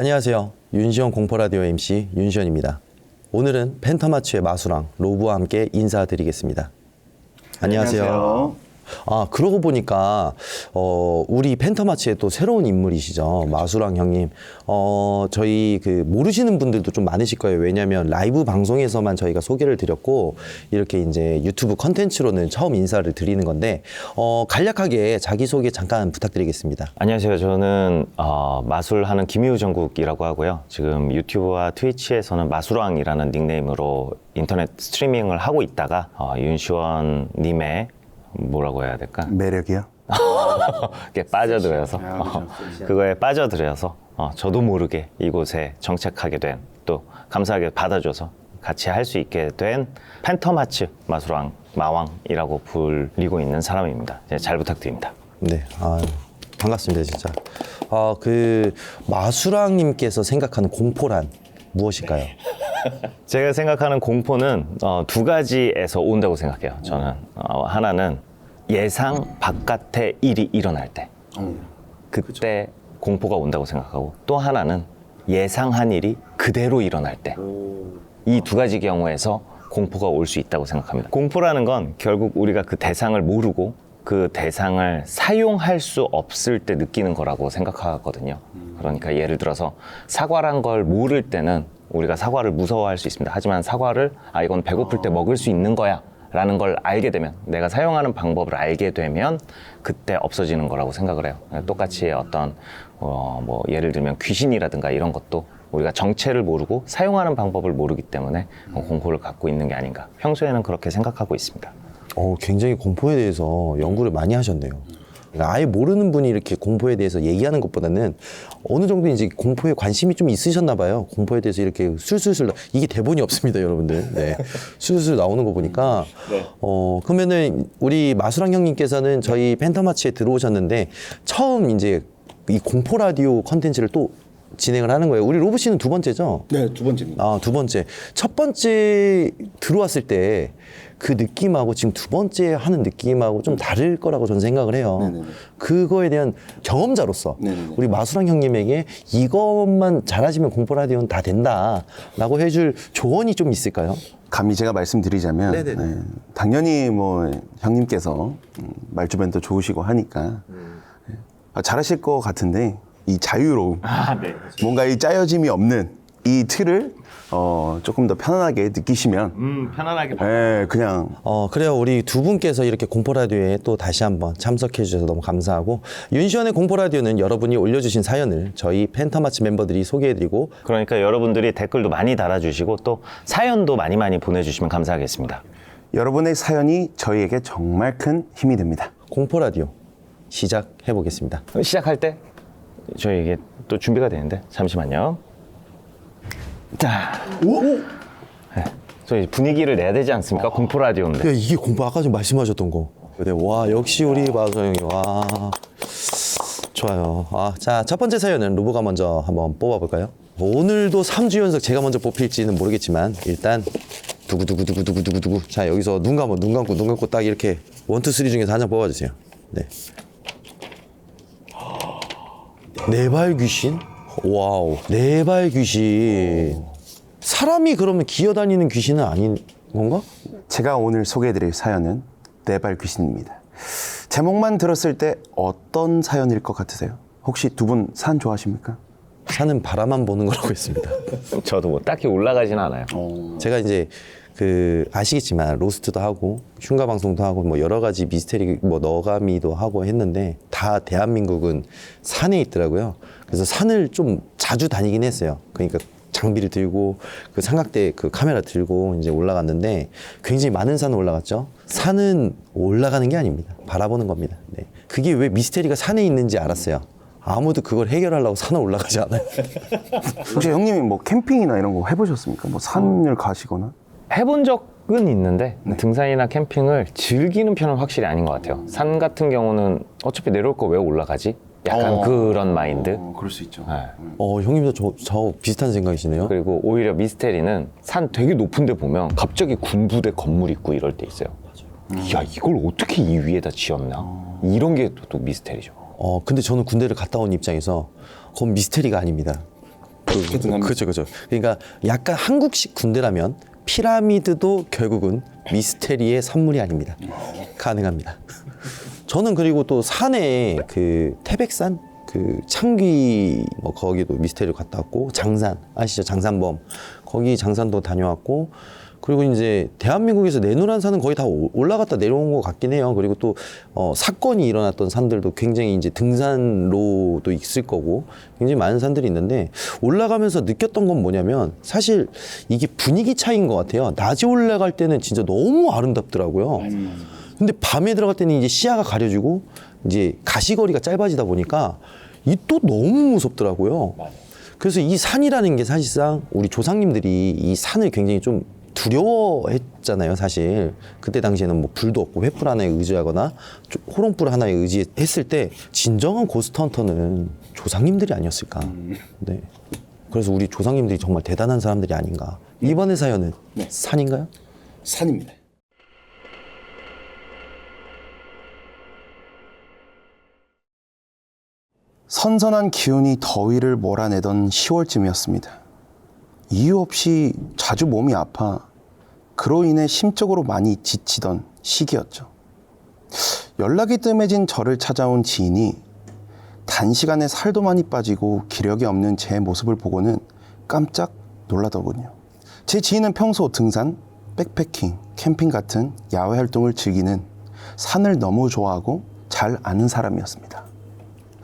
안녕하세요. 윤시원 공포라디오 MC 윤시원입니다. 오늘은 펜터마츠의 마수랑 로브와 함께 인사드리겠습니다. 안녕하세요. 아, 그러고 보니까, 어, 우리 펜터마치의 또 새로운 인물이시죠. 마수랑 형님. 어, 저희 그 모르시는 분들도 좀 많으실 거예요. 왜냐면 라이브 방송에서만 저희가 소개를 드렸고, 이렇게 이제 유튜브 컨텐츠로는 처음 인사를 드리는 건데, 어, 간략하게 자기 소개 잠깐 부탁드리겠습니다. 안녕하세요. 저는 어, 마술하는 김희우 정국이라고 하고요. 지금 유튜브와 트위치에서는 마술왕이라는 닉네임으로 인터넷 스트리밍을 하고 있다가 어, 윤시원 님의 뭐라고 해야 될까? 매력이요? 그게 빠져들어서 어, 그거에 빠져들어서 어, 저도 모르게 이곳에 정착하게 된 또 감사하게 받아줘서 같이 할 수 있게 된 팬텀하츠 마술왕 마왕이라고 불리고 있는 사람입니다. 네, 잘 부탁드립니다. 네, 아 반갑습니다, 진짜. 아, 그 마수랑님께서 생각하는 공포란 무엇일까요? 제가 생각하는 공포는 어, 두 가지에서 온다고 생각해요. 저는 어, 하나는 예상 바깥의 일이 일어날 때 그때 공포가 온다고 생각하고 또 하나는 예상한 일이 그대로 일어날 때 이 두 가지 경우에서 공포가 올 수 있다고 생각합니다. 공포라는 건 결국 우리가 그 대상을 모르고 그 대상을 사용할 수 없을 때 느끼는 거라고 생각하거든요. 그러니까 예를 들어서 사과란 걸 모를 때는 우리가 사과를 무서워할 수 있습니다. 하지만 사과를 아 이건 배고플 때 먹을 수 있는 거야. 라는 걸 알게 되면 내가 사용하는 방법을 알게 되면 그때 없어지는 거라고 생각을 해요. 똑같이 어떤 어, 뭐 예를 들면 귀신이라든가 이런 것도 우리가 정체를 모르고 사용하는 방법을 모르기 때문에 공포를 갖고 있는 게 아닌가. 평소에는 그렇게 생각하고 있습니다. 어, 굉장히 공포에 대해서 연구를 많이 하셨네요. 그러니까 아예 모르는 분이 이렇게 공포에 대해서 얘기하는 것보다는 어느 정도 이제 공포에 관심이 좀 있으셨나 봐요. 공포에 대해서 이렇게 술술술 나- 이게 대본이 없습니다, 여러분들. 네. 술술 나오는 거 보니까 어, 그러면은 우리 마수랑 형님께서는 저희 팬터마치에 들어오셨는데 처음 이제 이 공포 라디오 컨텐츠를 또 진행을 하는 거예요. 우리 로브 씨는 두 번째죠? 네, 두 번째입니다. 아, 두 번째. 첫 번째 들어왔을 때 그 느낌하고 지금 두 번째 하는 느낌하고 좀 다를 거라고 저는 생각을 해요. 네네네. 그거에 대한 경험자로서 네네네. 우리 마수랑 형님에게 이것만 잘하시면 공포 라디오는 다 된다라고 해줄 조언이 좀 있을까요? 감히 제가 말씀드리자면. 네, 당연히 뭐 형님께서 음, 말주변도 좋으시고 하니까 네, 아, 잘하실 것 같은데 이 자유로움 뭔가 이 짜여짐이 없는 이 틀을 어, 조금 더 편안하게 느끼시면 음, 편안하게 네, 그냥 어, 그래요. 우리 두 분께서 이렇게 공포라디오에 또 다시 한번 참석해 주셔서 너무 감사하고, 윤시원의 공포라디오는 여러분이 올려주신 사연을 저희 펜터마치 멤버들이 소개해 드리고, 그러니까 여러분들이 댓글도 많이 달아주시고 또 사연도 많이 많이 보내주시면 감사하겠습니다. 여러분의 사연이 저희에게 정말 큰 힘이 됩니다. 공포라디오 시작해 보겠습니다. 시작할 때 저희 이게 또 준비가 되는데 잠시만요. 자, 네, 저희 분위기를 내야 되지 않습니까? 공포 라디오인데. 야, 이게 공포 아까 좀 말씀하셨던 거. 네, 와, 역시 우리 마서 형이, 와. 좋아요. 아, 자, 첫 번째 사연은 루브가 먼저 한번 뽑아 볼까요? 오늘도 3주 연속 제가 먼저 뽑힐지는 모르겠지만, 일단, 두구두구두구두구두구두구. 자, 여기서 눈 감고, 눈 감고, 눈 감고 딱 이렇게 원투 쓰리 중에서 한 장 뽑아 주세요. 네. 네발 귀신? 와우. 네 발 귀신. 사람이 그러면 기어다니는 귀신은 아닌 건가? 제가 오늘 소개해드릴 사연은 네발 귀신입니다. 제목만 들었을 때 어떤 사연일 것 같으세요? 혹시 두 분 산 좋아하십니까? 사는 바라만 보는 거라고 했습니다. 저도 뭐 딱히 올라가진 않아요. 제가 이제 그 아시겠지만 로스트도 하고 흉가 방송도 하고 뭐 여러 가지 미스테리 뭐 너가미도 하고 했는데 다 대한민국은 산에 있더라고요. 그래서 산을 좀 자주 다니긴 했어요. 그러니까 장비를 들고 그 삼각대 그 카메라 들고 이제 올라갔는데 굉장히 많은 산을 올라갔죠. 산은 올라가는 게 아닙니다. 바라보는 겁니다. 네. 그게 왜 미스테리가 산에 있는지 알았어요. 아무도 그걸 해결하려고 산을 올라가지 않아요. 혹시 형님이 뭐 캠핑이나 이런 거 해보셨습니까? 뭐 산을 가시거나? 해본 적은 있는데 등산이나 캠핑을 즐기는 편은 확실히 아닌 것 같아요. 산 같은 경우는 어차피 내려올 거 왜 올라가지? 약간 어. 그런 마인드. 어, 그럴 수 있죠. 네. 어, 형님도 저, 저 비슷한 생각이시네요. 그리고 오히려 미스테리는 산 되게 높은 데 보면 갑자기 군부대 건물 있고 이럴 때 있어요. 야, 이걸 어떻게 이 위에다 지었나? 이런 게 또 미스테리죠. 어, 근데 저는 군대를 갔다 온 입장에서 그건 미스테리가 아닙니다. 합니다. 그렇죠, 그렇죠. 그러니까 약간 한국식 군대라면 피라미드도 결국은 미스테리의 선물이 아닙니다. 가능합니다. 저는 그리고 또 산에 그 태백산 그 창귀 뭐 거기도 미스테리로 갔다 왔고 장산 아시죠 장산범 거기 장산도 다녀왔고 그리고 이제 대한민국에서 내노란 산은 거의 다 오- 올라갔다 내려온 것 같긴 해요. 그리고 또 어, 사건이 일어났던 산들도 굉장히 이제 등산로도 있을 거고 굉장히 많은 산들이 있는데 올라가면서 느꼈던 건 뭐냐면 사실 이게 분위기 차이인 것 같아요. 낮에 올라갈 때는 진짜 너무 아름답더라고요. 근데 밤에 들어갈 때는 이제 시야가 가려지고 이제 가시거리가 짧아지다 보니까 이 또 너무 무섭더라고요. 그래서 이 산이라는 게 사실상 우리 조상님들이 이 산을 굉장히 좀 두려워했잖아요, 사실. 그때 당시에는 뭐 불도 없고 횃불 하나에 의지하거나 좀 호롱불 하나에 의지했을 때 진정한 고스트 헌터는 조상님들이 아니었을까. 네. 그래서 우리 조상님들이 정말 대단한 사람들이 아닌가. 이번의 사연은 산인가요? 산입니다. 선선한 기운이 더위를 몰아내던 10월쯤이었습니다. 이유 없이 자주 몸이 아파 그로 인해 심적으로 많이 지치던 시기였죠. 연락이 뜸해진 저를 찾아온 지인이 단시간에 살도 많이 빠지고 기력이 없는 제 모습을 보고는 깜짝 놀라더군요. 제 지인은 평소 등산, 백패킹, 캠핑 같은 야외 활동을 즐기는 산을 너무 좋아하고 잘 아는 사람이었습니다.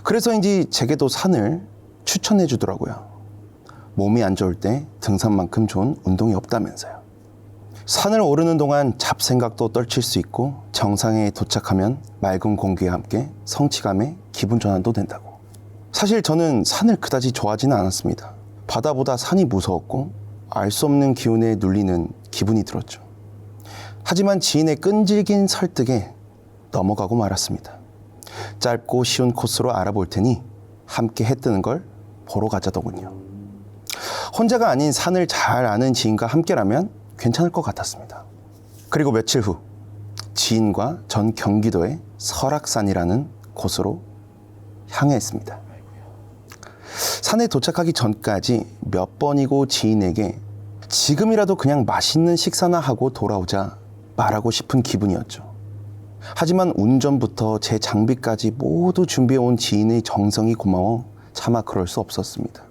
그래서인지 제게도 산을 추천해 주더라고요. 몸이 안 좋을 때 등산만큼 좋은 운동이 없다면서요. 산을 오르는 동안 잡생각도 떨칠 수 있고 정상에 도착하면 맑은 공기와 함께 성취감에 기분 전환도 된다고. 사실 저는 산을 그다지 좋아하지는 않았습니다. 바다보다 산이 무서웠고 알 수 없는 기운에 눌리는 기분이 들었죠. 하지만 지인의 끈질긴 설득에 넘어가고 말았습니다. 짧고 쉬운 코스로 알아볼 테니 함께 해 뜨는 걸 보러 가자더군요. 혼자가 아닌 산을 잘 아는 지인과 함께라면 괜찮을 것 같았습니다. 그리고 며칠 후 지인과 전 경기도의 설악산이라는 곳으로 향했습니다. 산에 도착하기 전까지 몇 번이고 지인에게 지금이라도 그냥 맛있는 식사나 하고 돌아오자 말하고 싶은 기분이었죠. 하지만 운전부터 제 장비까지 모두 준비해온 지인의 정성이 고마워 차마 그럴 수 없었습니다.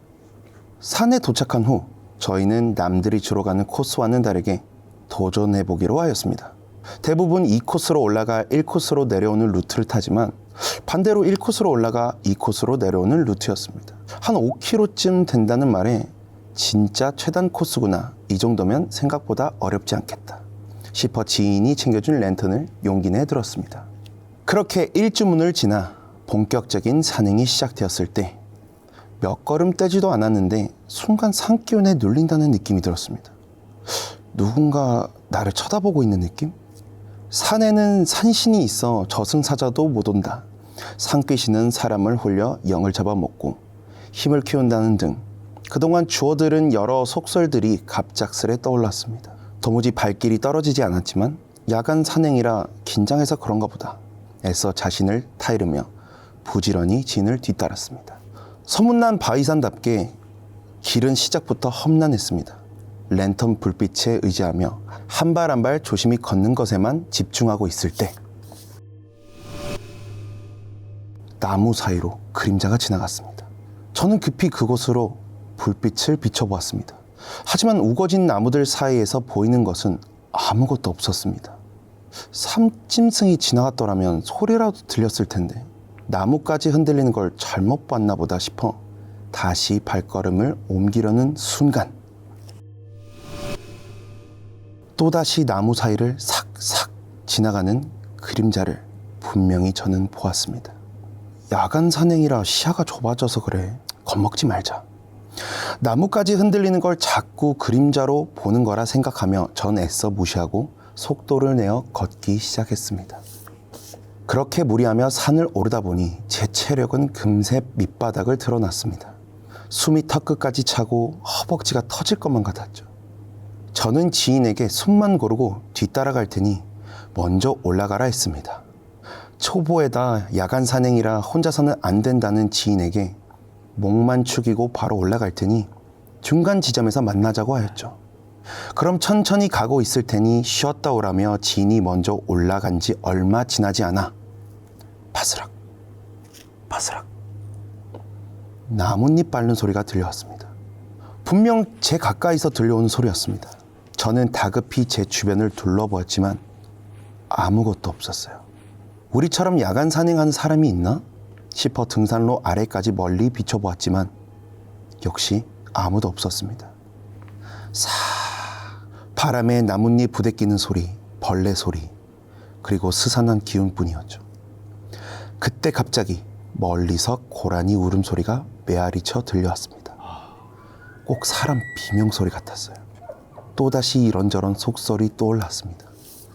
산에 도착한 후 저희는 남들이 주로 가는 코스와는 다르게 도전해보기로 하였습니다. 대부분 2코스로 올라가 1코스로 내려오는 루트를 타지만 반대로 1코스로 올라가 2코스로 내려오는 루트였습니다. 한 5km쯤 된다는 말에 진짜 최단 코스구나. 이 정도면 생각보다 어렵지 않겠다. 싶어 지인이 챙겨준 랜턴을 용기 내 들었습니다. 그렇게 일주문을 지나 본격적인 산행이 시작되었을 때 몇 걸음 떼지도 않았는데 순간 산기운에 눌린다는 느낌이 들었습니다. 누군가 나를 쳐다보고 있는 느낌? 산에는 산신이 있어 저승사자도 못 온다. 산귀신은 사람을 홀려 영을 잡아먹고 힘을 키운다는 등 그동안 주워들은 여러 속설들이 갑작스레 떠올랐습니다. 도무지 발길이 떨어지지 않았지만 야간 산행이라 긴장해서 그런가 보다. 애써 자신을 타이르며 부지런히 진을 뒤따랐습니다. 소문난 바위산답게 길은 시작부터 험난했습니다. 랜턴 불빛에 의지하며 한 발 한 발 조심히 걷는 것에만 집중하고 있을 때 나무 사이로 그림자가 지나갔습니다. 저는 급히 그곳으로 불빛을 비춰보았습니다. 하지만 우거진 나무들 사이에서 보이는 것은 아무것도 없었습니다. 삼짐승이 지나갔더라면 소리라도 들렸을 텐데 나무까지 흔들리는 걸 잘못 봤나 보다 싶어 다시 발걸음을 옮기려는 순간 또다시 나무 사이를 삭삭 지나가는 그림자를 분명히 저는 보았습니다. 야간 산행이라 시야가 좁아져서 그래. 겁먹지 말자. 나무까지 흔들리는 걸 자꾸 그림자로 보는 거라 생각하며 전 애써 무시하고 속도를 내어 걷기 시작했습니다. 그렇게 무리하며 산을 오르다 보니 제 체력은 금세 밑바닥을 드러났습니다. 숨이 턱끝까지 차고 허벅지가 터질 것만 같았죠. 저는 지인에게 숨만 고르고 뒤따라갈 테니 먼저 올라가라 했습니다. 초보에다 야간 산행이라 혼자서는 안 된다는 지인에게 목만 축이고 바로 올라갈 테니 중간 지점에서 만나자고 하였죠. 그럼 천천히 가고 있을 테니 쉬었다 오라며 진이 먼저 올라간 지 얼마 지나지 않아 바스락 바스락 나뭇잎 밟는 소리가 들려왔습니다. 분명 제 가까이서 들려오는 소리였습니다. 저는 다급히 제 주변을 둘러보았지만 아무것도 없었어요. 우리처럼 야간 산행하는 사람이 있나? 싶어 등산로 아래까지 멀리 비춰보았지만 역시 아무도 없었습니다. 사 바람에 나뭇잎 부대끼는 소리, 벌레 소리, 그리고 스산한 기운뿐이었죠. 그때 갑자기 멀리서 고라니 울음소리가 메아리쳐 들려왔습니다. 꼭 사람 비명소리 같았어요. 또다시 이런저런 속설이 떠올랐습니다.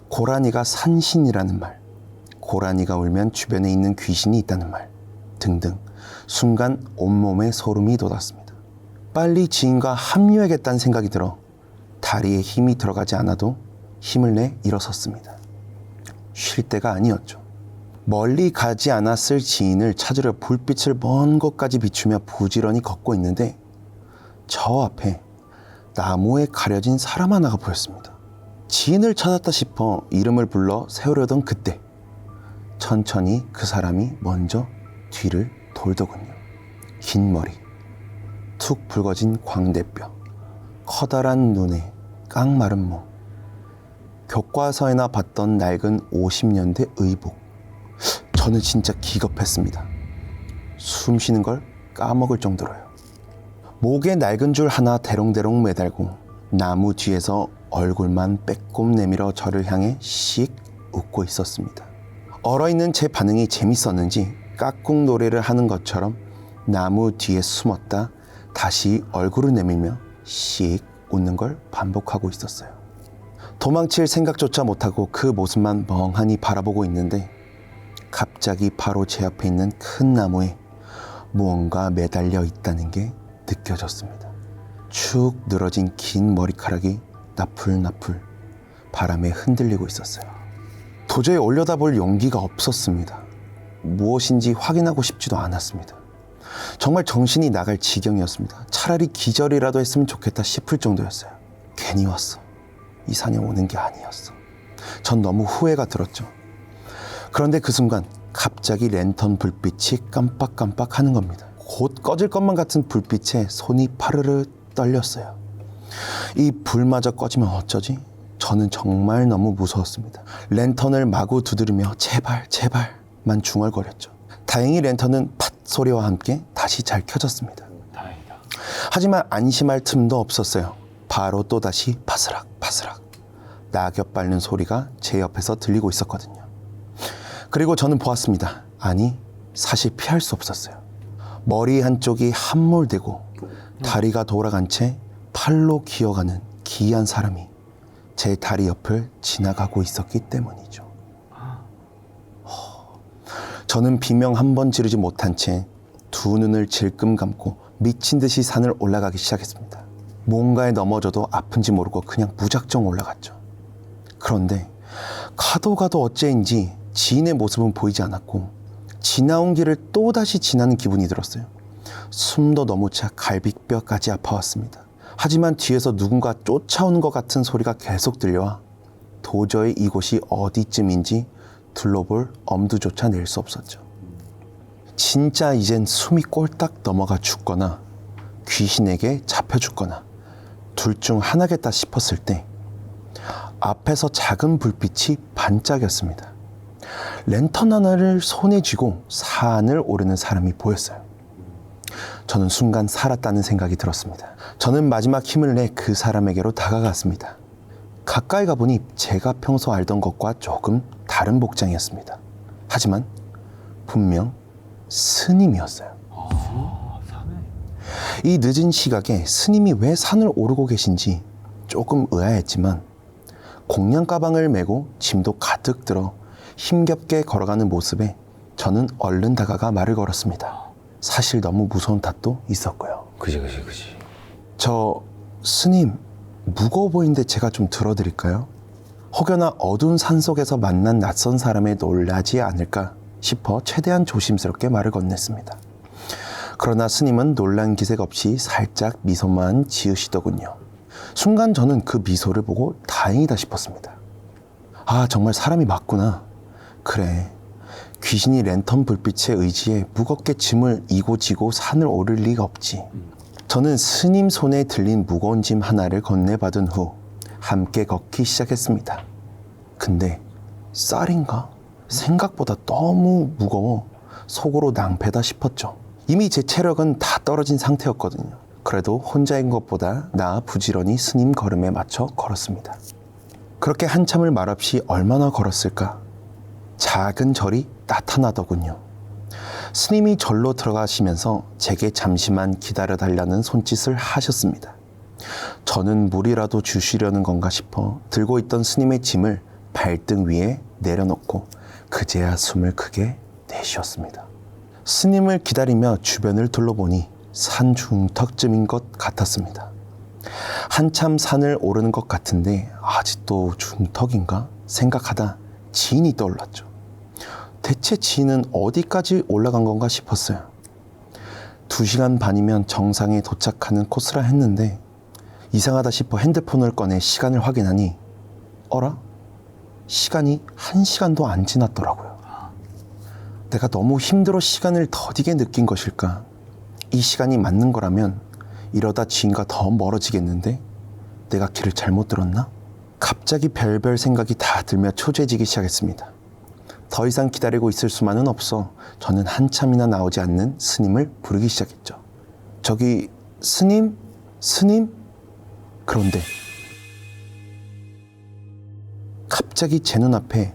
고라니가 산신이라는 말, 고라니가 울면 주변에 있는 귀신이 있다는 말 등등 순간 온몸에 소름이 돋았습니다. 빨리 지인과 합류해야겠다는 생각이 들어 다리에 힘이 들어가지 않아도 힘을 내 일어섰습니다. 쉴 때가 아니었죠. 멀리 가지 않았을 지인을 찾으려 불빛을 먼 곳까지 비추며 부지런히 걷고 있는데 저 앞에 나무에 가려진 사람 하나가 보였습니다. 지인을 찾았다 싶어 이름을 불러 세우려던 그때 천천히 그 사람이 먼저 뒤를 돌더군요. 긴 머리, 툭 붉어진 광대뼈, 커다란 눈에 깡마른 몸, 교과서에나 봤던 낡은 50년대 의복. 저는 진짜 기겁했습니다. 숨 쉬는 걸 까먹을 정도로요. 목에 낡은 줄 하나 대롱대롱 매달고 나무 뒤에서 얼굴만 빼꼼 내밀어 저를 향해 씩 웃고 있었습니다. 얼어있는 제 반응이 재밌었는지 깍꿍 노래를 하는 것처럼 나무 뒤에 숨었다 다시 얼굴을 내밀며 씩 웃는 걸 반복하고 있었어요. 도망칠 생각조차 못하고 그 모습만 멍하니 바라보고 있는데 갑자기 바로 제 앞에 있는 큰 나무에 무언가 매달려 있다는 게 느껴졌습니다. 축 늘어진 긴 머리카락이 나풀나풀 바람에 흔들리고 있었어요. 도저히 올려다볼 용기가 없었습니다. 무엇인지 확인하고 싶지도 않았습니다. 정말 정신이 나갈 지경이었습니다. 차라리 기절이라도 했으면 좋겠다 싶을 정도였어요. 괜히 왔어. 이 산에 오는 게 아니었어. 전 너무 후회가 들었죠. 그런데 그 순간 갑자기 랜턴 불빛이 깜빡깜빡 하는 겁니다. 곧 꺼질 것만 같은 불빛에 손이 파르르 떨렸어요. 이 불마저 꺼지면 어쩌지? 저는 정말 너무 무서웠습니다. 랜턴을 마구 두드리며 제발 제발만 중얼거렸죠. 다행히 랜턴은 팟 소리와 함께 다시 잘 켜졌습니다. 다행이다. 하지만 안심할 틈도 없었어요. 바로 또다시 바스락 바스락 낙엽 밟는 소리가 제 옆에서 들리고 있었거든요. 그리고 저는 보았습니다. 아니 사실 피할 수 없었어요. 머리 한쪽이 함몰되고 다리가 돌아간 채 팔로 기어가는 기이한 사람이 제 다리 옆을 지나가고 있었기 때문이죠. 허, 저는 비명 한 번 지르지 못한 채 두 눈을 질끔 감고 미친 듯이 산을 올라가기 시작했습니다. 뭔가에 넘어져도 아픈지 모르고 그냥 무작정 올라갔죠. 그런데 가도 가도 어째인지 지인의 모습은 보이지 않았고 지나온 길을 또다시 지나는 기분이 들었어요. 숨도 너무 차 갈비뼈까지 아파왔습니다. 하지만 뒤에서 누군가 쫓아오는 것 같은 소리가 계속 들려와 도저히 이곳이 어디쯤인지 둘러볼 엄두조차 낼 수 없었죠. 진짜 이젠 숨이 꼴딱 넘어가 죽거나 귀신에게 잡혀 죽거나 둘 중 하나겠다 싶었을 때 앞에서 작은 불빛이 반짝였습니다. 랜턴 하나를 손에 쥐고 산을 오르는 사람이 보였어요. 저는 순간 살았다는 생각이 들었습니다. 저는 마지막 힘을 내 그 사람에게로 다가갔습니다. 가까이 가보니 제가 평소 알던 것과 조금 다른 복장이었습니다. 하지만 분명 스님이었어요. 이 늦은 시각에 스님이 왜 산을 오르고 계신지 조금 의아했지만 공양 가방을 메고 짐도 가득 들어 힘겹게 걸어가는 모습에 저는 얼른 다가가 말을 걸었습니다. 사실 너무 무서운 탓도 있었고요. 그지 그지 그지. 저 스님 무거워 보이는데 제가 좀 들어드릴까요? 혹여나 어두운 산 속에서 만난 낯선 사람에 놀라지 않을까 싶어 최대한 조심스럽게 말을 건넸습니다. 그러나 스님은 놀란 기색 없이 살짝 미소만 지으시더군요. 순간 저는 그 미소를 보고 다행이다 싶었습니다. 아, 정말 사람이 맞구나. 그래. 귀신이 랜턴 불빛에 의지해 무겁게 짐을 이고 지고 산을 오를 리가 없지. 저는 스님 손에 들린 무거운 짐 하나를 건네받은 후 함께 걷기 시작했습니다. 근데 쌀인가? 생각보다 너무 무거워 속으로 낭패다 싶었죠. 이미 제 체력은 다 떨어진 상태였거든요. 그래도 혼자인 것보다 나 부지런히 스님 걸음에 맞춰 걸었습니다. 그렇게 한참을 말없이 얼마나 걸었을까? 작은 절이 나타나더군요. 스님이 절로 들어가시면서 제게 잠시만 기다려 달라는 손짓을 하셨습니다. 저는 물이라도 주시려는 건가 싶어 들고 있던 스님의 짐을 발등 위에 내려놓고 그제야 숨을 크게 내쉬었습니다. 스님을 기다리며 주변을 둘러보니 산 중턱쯤인 것 같았습니다. 한참 산을 오르는 것 같은데 아직도 중턱인가 생각하다 지인이 떠올랐죠. 대체 지인은 어디까지 올라간 건가 싶었어요. 두 시간 반이면 정상에 도착하는 코스라 했는데 이상하다 싶어 핸드폰을 꺼내 시간을 확인하니 어라? 시간이 한 시간도 안 지났더라고요. 내가 너무 힘들어 시간을 더디게 느낀 것일까? 이 시간이 맞는 거라면 이러다 지인과 더 멀어지겠는데? 내가 길을 잘못 들었나? 갑자기 별별 생각이 다 들며 초조해지기 시작했습니다. 더 이상 기다리고 있을 수만은 없어 저는 한참이나 나오지 않는 스님을 부르기 시작했죠. 저기 스님? 스님? 그런데 갑자기 제 눈앞에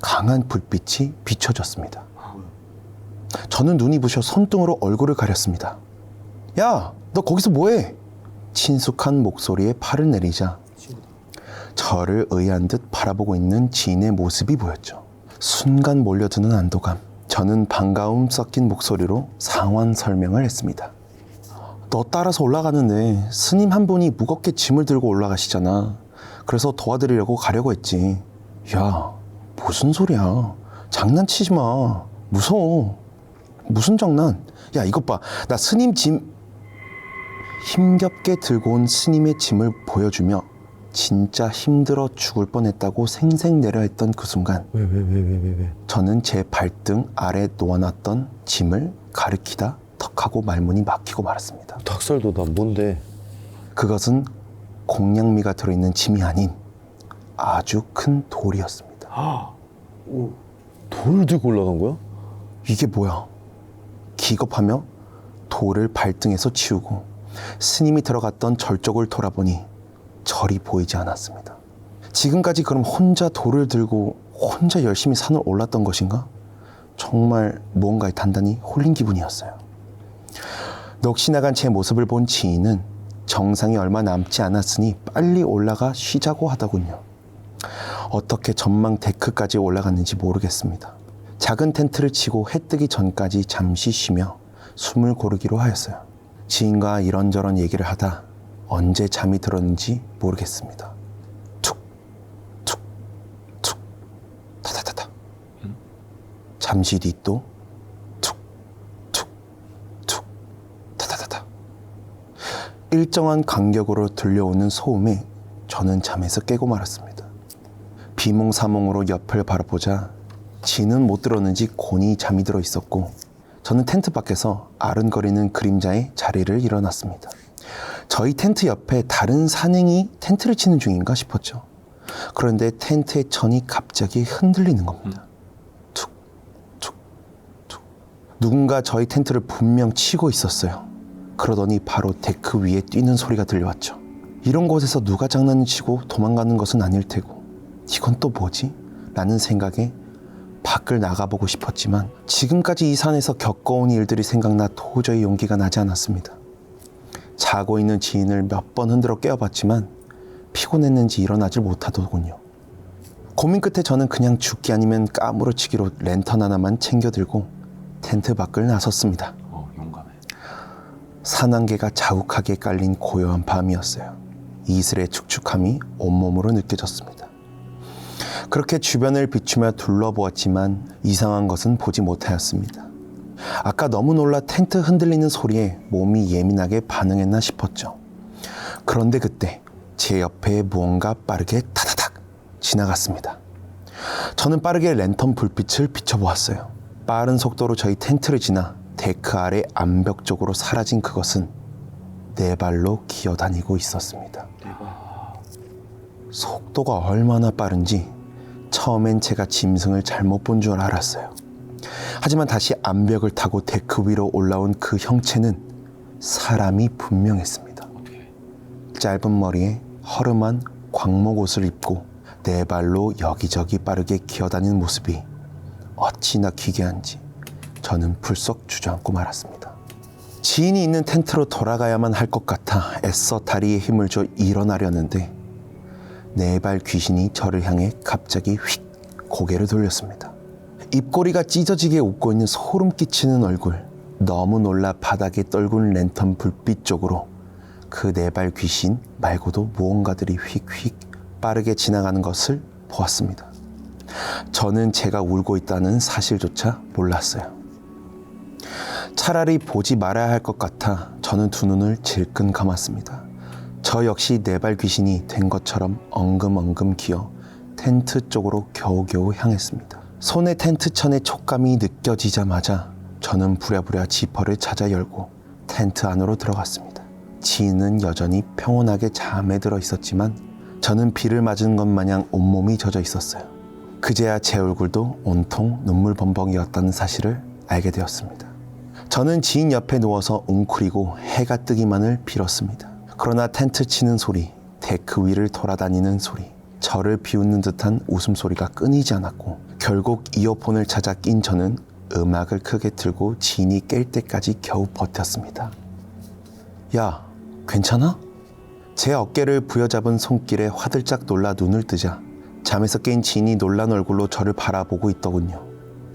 강한 불빛이 비춰졌습니다. 저는 눈이 부셔 손등으로 얼굴을 가렸습니다. 야, 너 거기서 뭐해? 친숙한 목소리에 팔을 내리자 저를 의아한 듯 바라보고 있는 지인의 모습이 보였죠. 순간 몰려드는 안도감. 저는 반가움 섞인 목소리로 상황 설명을 했습니다. 너 따라서 올라가는데 스님 한 분이 무겁게 짐을 들고 올라가시잖아. 그래서 도와드리려고 가려고 했지. 야, 무슨 소리야. 장난치지 마. 무서워. 무슨 장난? 야, 이것 봐. 나 스님 짐, 힘겹게 들고 온 스님의 짐을 보여주며 진짜 힘들어 죽을 뻔했다고 생색내려 했던 그 순간 왜, 왜, 왜, 왜, 왜, 왜? 저는 제 발등 아래 놓아놨던 짐을 가리키다 턱하고 말문이 막히고 말았습니다. 닭살도 난 뭔데? 그것은 공양미가 들어있는 짐이 아닌 아주 큰 돌이었습니다. 돌을 들고 올라간 거야? 이게 뭐야? 기겁하며 돌을 발등에서 치우고 스님이 들어갔던 절 쪽을 돌아보니 절이 보이지 않았습니다. 지금까지 그럼 혼자 돌을 들고 혼자 열심히 산을 올랐던 것인가? 정말 무언가에 단단히 홀린 기분이었어요. 넋이 나간 제 모습을 본 지인은 정상이 얼마 남지 않았으니 빨리 올라가 쉬자고 하더군요. 어떻게 전망 데크까지 올라갔는지 모르겠습니다. 작은 텐트를 치고 해 뜨기 전까지 잠시 쉬며 숨을 고르기로 하였어요. 지인과 이런저런 얘기를 하다 언제 잠이 들었는지 모르겠습니다. 툭, 툭, 툭, 타타타타. 잠시 뒤 또 툭, 툭, 툭, 타타타타. 일정한 간격으로 들려오는 소음에 저는 잠에서 깨고 말았습니다. 비몽사몽으로 옆을 바라보자 지는 못 들었는지 곤히 잠이 들어 있었고 저는 텐트 밖에서 아른거리는 그림자의 자리를 일어났습니다. 저희 텐트 옆에 다른 산행이 텐트를 치는 중인가 싶었죠. 그런데 텐트의 천이 갑자기 흔들리는 겁니다. 툭, 툭, 툭. 누군가 저희 텐트를 분명 치고 있었어요. 그러더니 바로 데크 위에 뛰는 소리가 들려왔죠. 이런 곳에서 누가 장난을 치고 도망가는 것은 아닐 테고 이건 또 뭐지? 라는 생각에 밖을 나가보고 싶었지만 지금까지 이 산에서 겪어온 일들이 생각나 도저히 용기가 나지 않았습니다. 자고 있는 지인을 몇 번 흔들어 깨워봤지만 피곤했는지 일어나질 못하더군요. 고민 끝에 저는 그냥 죽기 아니면 까무러치기로 랜턴 하나만 챙겨 들고 텐트 밖을 나섰습니다. 어, 용감해. 산안개가 자욱하게 깔린 고요한 밤이었어요. 이슬의 축축함이 온몸으로 느껴졌습니다. 그렇게 주변을 비추며 둘러보았지만 이상한 것은 보지 못하였습니다. 아까 너무 놀라 텐트 흔들리는 소리에 몸이 예민하게 반응했나 싶었죠. 그런데 그때 제 옆에 무언가 빠르게 타다닥 지나갔습니다. 저는 빠르게 랜턴 불빛을 비춰보았어요. 빠른 속도로 저희 텐트를 지나 데크 아래 암벽 쪽으로 사라진 그것은 네 발로 기어다니고 있었습니다. 속도가 얼마나 빠른지 처음엔 제가 짐승을 잘못 본 줄 알았어요. 하지만 다시 암벽을 타고 데크 위로 올라온 그 형체는 사람이 분명했습니다. 짧은 머리에 허름한 광목 옷을 입고 네 발로 여기저기 빠르게 기어다니는 모습이 어찌나 기괴한지 저는 불썩 주저앉고 말았습니다. 지인이 있는 텐트로 돌아가야만 할 것 같아 애써 다리에 힘을 줘 일어나려는데 네 발 귀신이 저를 향해 갑자기 휙 고개를 돌렸습니다. 입꼬리가 찢어지게 웃고 있는 소름 끼치는 얼굴, 너무 놀라 바닥에 떨군 랜턴 불빛 쪽으로 그 네 발 귀신 말고도 무언가들이 휙휙 빠르게 지나가는 것을 보았습니다. 저는 제가 울고 있다는 사실조차 몰랐어요. 차라리 보지 말아야 할 것 같아 저는 두 눈을 질끈 감았습니다. 저 역시 네 발 귀신이 된 것처럼 엉금엉금 기어 텐트 쪽으로 겨우겨우 향했습니다. 손에 텐트 천의 촉감이 느껴지자마자 저는 부랴부랴 지퍼를 찾아 열고 텐트 안으로 들어갔습니다. 지인은 여전히 평온하게 잠에 들어 있었지만 저는 비를 맞은 것 마냥 온몸이 젖어 있었어요. 그제야 제 얼굴도 온통 눈물 범벅이었다는 사실을 알게 되었습니다. 저는 지인 옆에 누워서 웅크리고 해가 뜨기만을 빌었습니다. 그러나 텐트 치는 소리, 데크 위를 돌아다니는 소리, 저를 비웃는 듯한 웃음소리가 끊이지 않았고 결국 이어폰을 찾아 낀 저는 음악을 크게 틀고 지인이 깰 때까지 겨우 버텼습니다. 야, 괜찮아? 제 어깨를 부여잡은 손길에 화들짝 놀라 눈을 뜨자 잠에서 깬 지인이 놀란 얼굴로 저를 바라보고 있더군요.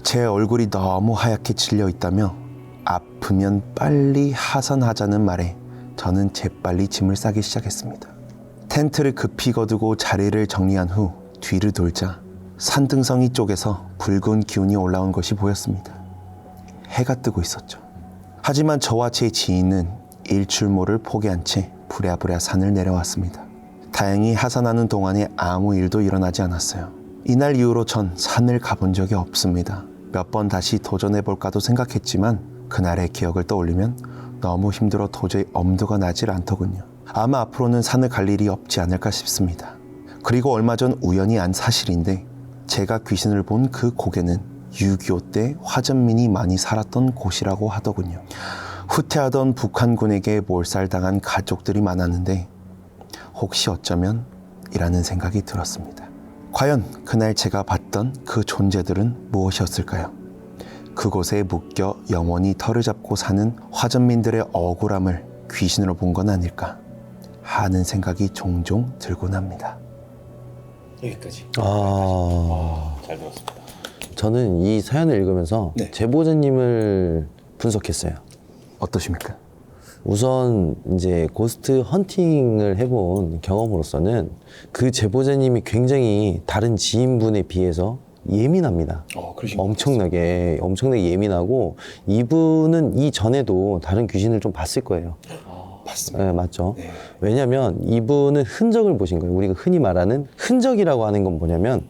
제 얼굴이 너무 하얗게 질려 있다며 아프면 빨리 하산하자는 말에 저는 재빨리 짐을 싸기 시작했습니다. 텐트를 급히 거두고 자리를 정리한 후 뒤를 돌자 산등성이 쪽에서 붉은 기운이 올라온 것이 보였습니다. 해가 뜨고 있었죠. 하지만 저와 제 지인은 일출모를 포기한 채 부랴부랴 산을 내려왔습니다. 다행히 하산하는 동안에 아무 일도 일어나지 않았어요. 이날 이후로 전 산을 가본 적이 없습니다. 몇 번 다시 도전해 볼까도 생각했지만 그날의 기억을 떠올리면 너무 힘들어 도저히 엄두가 나질 않더군요. 아마 앞으로는 산을 갈 일이 없지 않을까 싶습니다. 그리고 얼마 전 우연히 안 사실인데 제가 귀신을 본 그 고개는 6.25 때 화전민이 많이 살았던 곳이라고 하더군요. 후퇴하던 북한군에게 몰살당한 가족들이 많았는데 혹시 어쩌면 이라는 생각이 들었습니다. 과연 그날 제가 봤던 그 존재들은 무엇이었을까요? 그곳에 묶여 영원히 털을 잡고 사는 화전민들의 억울함을 귀신으로 본 건 아닐까 하는 생각이 종종 들곤 합니다. 여기까지. 아, 잘 들었습니다. 저는 이 사연을 읽으면서 네. 제보자님을 분석했어요. 어떠십니까? 우선 이제 고스트 헌팅을 해본 경험으로서는 그 제보자님이 굉장히 다른 지인분에 비해서 예민합니다. 어, 그러신 것 엄청나게 엄청나게 예민하고 이분은 이 전에도 다른 귀신을 좀 봤을 거예요. 봤습니다. 네, 맞죠. 네. 왜냐하면 이분은 흔적을 보신 거예요. 우리가 흔히 말하는 흔적이라고 하는 건 뭐냐면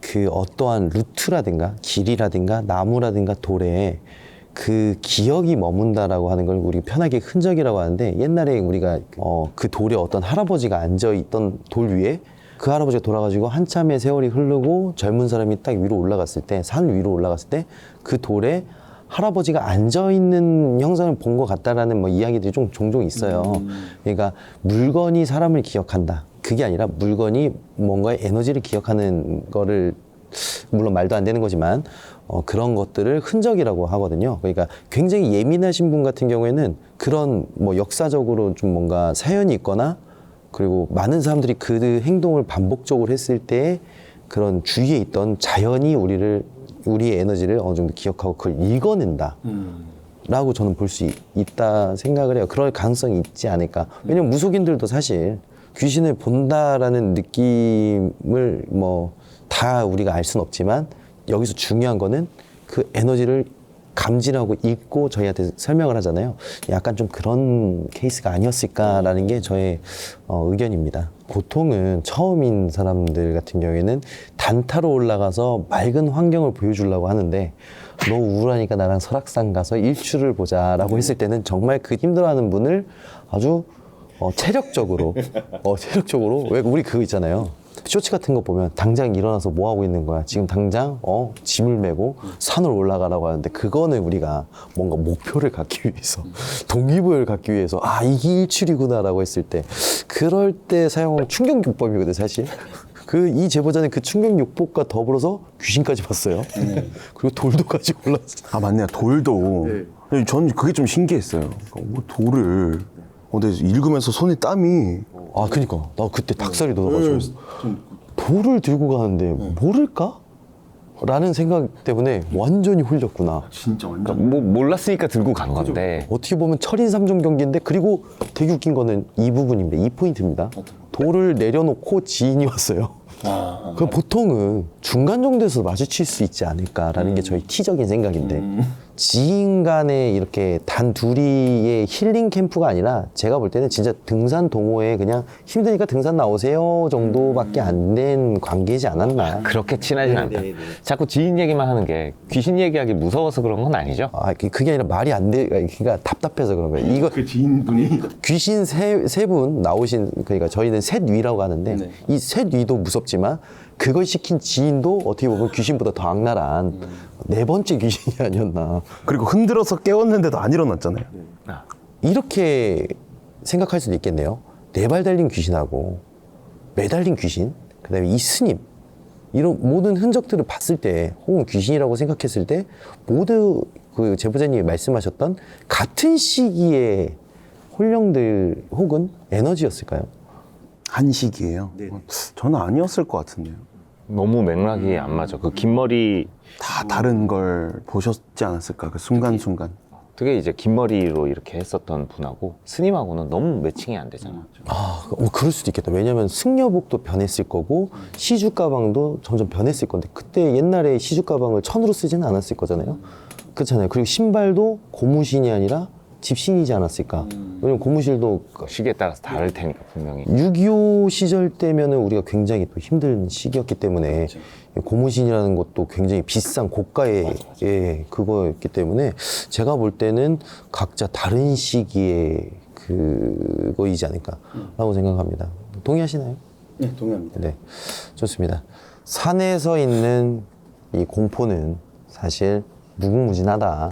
그 어떠한 루트라든가 길이라든가 나무라든가 돌에 그 기억이 머문다라고 하는 걸 우리 편하게 흔적이라고 하는데 옛날에 우리가 어, 그 돌에 어떤 할아버지가 앉아 있던 돌 위에 그 할아버지가 돌아가지고 한참의 세월이 흐르고 젊은 사람이 딱 위로 올라갔을 때 산 위로 올라갔을 때 그 돌에 할아버지가 앉아 있는 형상을 본 것 같다라는 뭐 이야기들이 좀 종종 있어요. 그러니까 물건이 사람을 기억한다. 그게 아니라 물건이 뭔가의 에너지를 기억하는 거를 물론 말도 안 되는 거지만 어, 그런 것들을 흔적이라고 하거든요. 그러니까 굉장히 예민하신 분 같은 경우에는 그런 뭐 역사적으로 좀 뭔가 사연이 있거나 그리고 많은 사람들이 그 행동을 반복적으로 했을 때 그런 주위에 있던 자연이 우리를 우리의 에너지를 어느 정도 기억하고 그걸 읽어낸다. 라고 저는 볼 수 있다 생각을 해요. 그럴 가능성이 있지 않을까. 왜냐면 무속인들도 사실 귀신을 본다라는 느낌을 뭐 다 우리가 알 수는 없지만 여기서 중요한 거는 그 에너지를 감지하고 읽고 저희한테 설명을 하잖아요. 약간 좀 그런 케이스가 아니었을까라는 게 저의 어, 의견입니다. 보통은 처음인 사람들 같은 경우에는 단타로 올라가서 맑은 환경을 보여주려고 하는데 너 우울하니까 나랑 설악산 가서 일출을 보자라고 했을 때는 정말 그 힘들어하는 분을 아주 어, 체력적으로 어, 체력적으로 왜 우리 그거 있잖아요. 쇼츠 같은 거 보면 당장 일어나서 뭐 하고 있는 거야? 지금 당장 어 짐을 메고 산을 올라가라고 하는데 그거는 우리가 뭔가 목표를 갖기 위해서 동기부여를 갖기 위해서 아 이게 일출이구나라고 했을 때 그럴 때 사용한 충격 요법이거든 사실. 그 이 제보자는 그 충격 요법과 더불어서 귀신까지 봤어요. 그리고 돌도 가지고 올랐어. 아 맞네요 돌도 네, 전 그게 좀 신기했어요 그러니까 뭐 돌을 어, 근데 읽으면서 손에 땀이 아, 그니까. 나 그때 닭살이 돋아가지고. 돌을 들고 가는데 모를까? 라는 생각 때문에 완전히 홀렸구나. 진짜 완전 그러니까 뭐 몰랐으니까 들고 간 건데 어떻게 보면 철인 삼종 경기인데 그리고 되게 웃긴 거는 이 부분입니다. 이 포인트입니다. 돌을 내려놓고 지인이 왔어요. 그 보통은 중간 정도에서 마주칠 수 있지 않을까라는 게 저희 티적인 생각인데 지인 간에 이렇게 단 둘이의 힐링 캠프가 아니라 제가 볼 때는 진짜 등산 동호회 그냥 힘드니까 등산 나오세요 정도밖에 안 된 관계지 않았나. 그렇게 친하진 않다. 자꾸 지인 얘기만 하는 게 귀신 얘기하기 무서워서 그런 건 아니죠? 아, 그- 그게 아니라 말이 안 돼. 그러니까 답답해서 그런 거예요. 이거 그 지인분이 귀신 세 세 분 나오신 그러니까 저희는 셋 위라고 하는데 네. 이 셋 위도 무섭지만 그걸 시킨 지인도 어떻게 보면 귀신보다 더 악랄한 네 번째 귀신이 아니었나 그리고 흔들어서 깨웠는데도 안 일어났잖아요 아, 이렇게 생각할 수도 있겠네요. 네 발 달린 귀신하고 매달린 귀신, 그다음에 이 스님 이런 모든 흔적들을 봤을 때 혹은 귀신이라고 생각했을 때 모두 그 제보자님이 말씀하셨던 같은 시기의 혼령들 혹은 에너지였을까요? 한 시기예요 어, 저는 아니었을 것 같은데요 너무 맥락이 안 맞아. 그 긴 머리 다 다른 걸 보셨지 않았을까 그 순간순간 되게 이제 긴 머리로 이렇게 했었던 분하고 스님하고는 너무 매칭이 안 되잖아. 아, 어, 그럴 수도 있겠다. 왜냐면 승려복도 변했을 거고 시주 가방도 점점 변했을 건데 그때 옛날에 시주 가방을 천으로 쓰지는 않았을 거잖아요. 그렇잖아요. 그리고 신발도 고무신이 아니라 집신이지 않았을까. 왜냐면 고무실도 그 시기에 따라서 다를 테니까 분명히. 6.25 시절 때면은 우리가 굉장히 또 힘든 시기였기 때문에 고무신이라는 것도 굉장히 비싼 고가의 예, 그거였기 때문에 제가 볼 때는 각자 다른 시기의 그거이지 않을까라고 생각합니다. 동의하시나요? 네, 동의합니다. 네, 좋습니다. 산에서 있는 이 공포는 사실 무궁무진하다.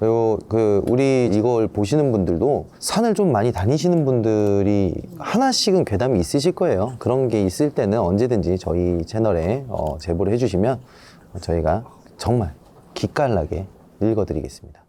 그리고 그 우리 이걸 보시는 분들도 산을 좀 많이 다니시는 분들이 하나씩은 괴담이 있으실 거예요. 그런 게 있을 때는 언제든지 저희 채널에 어, 제보를 해주시면 저희가 정말 기깔나게 읽어드리겠습니다.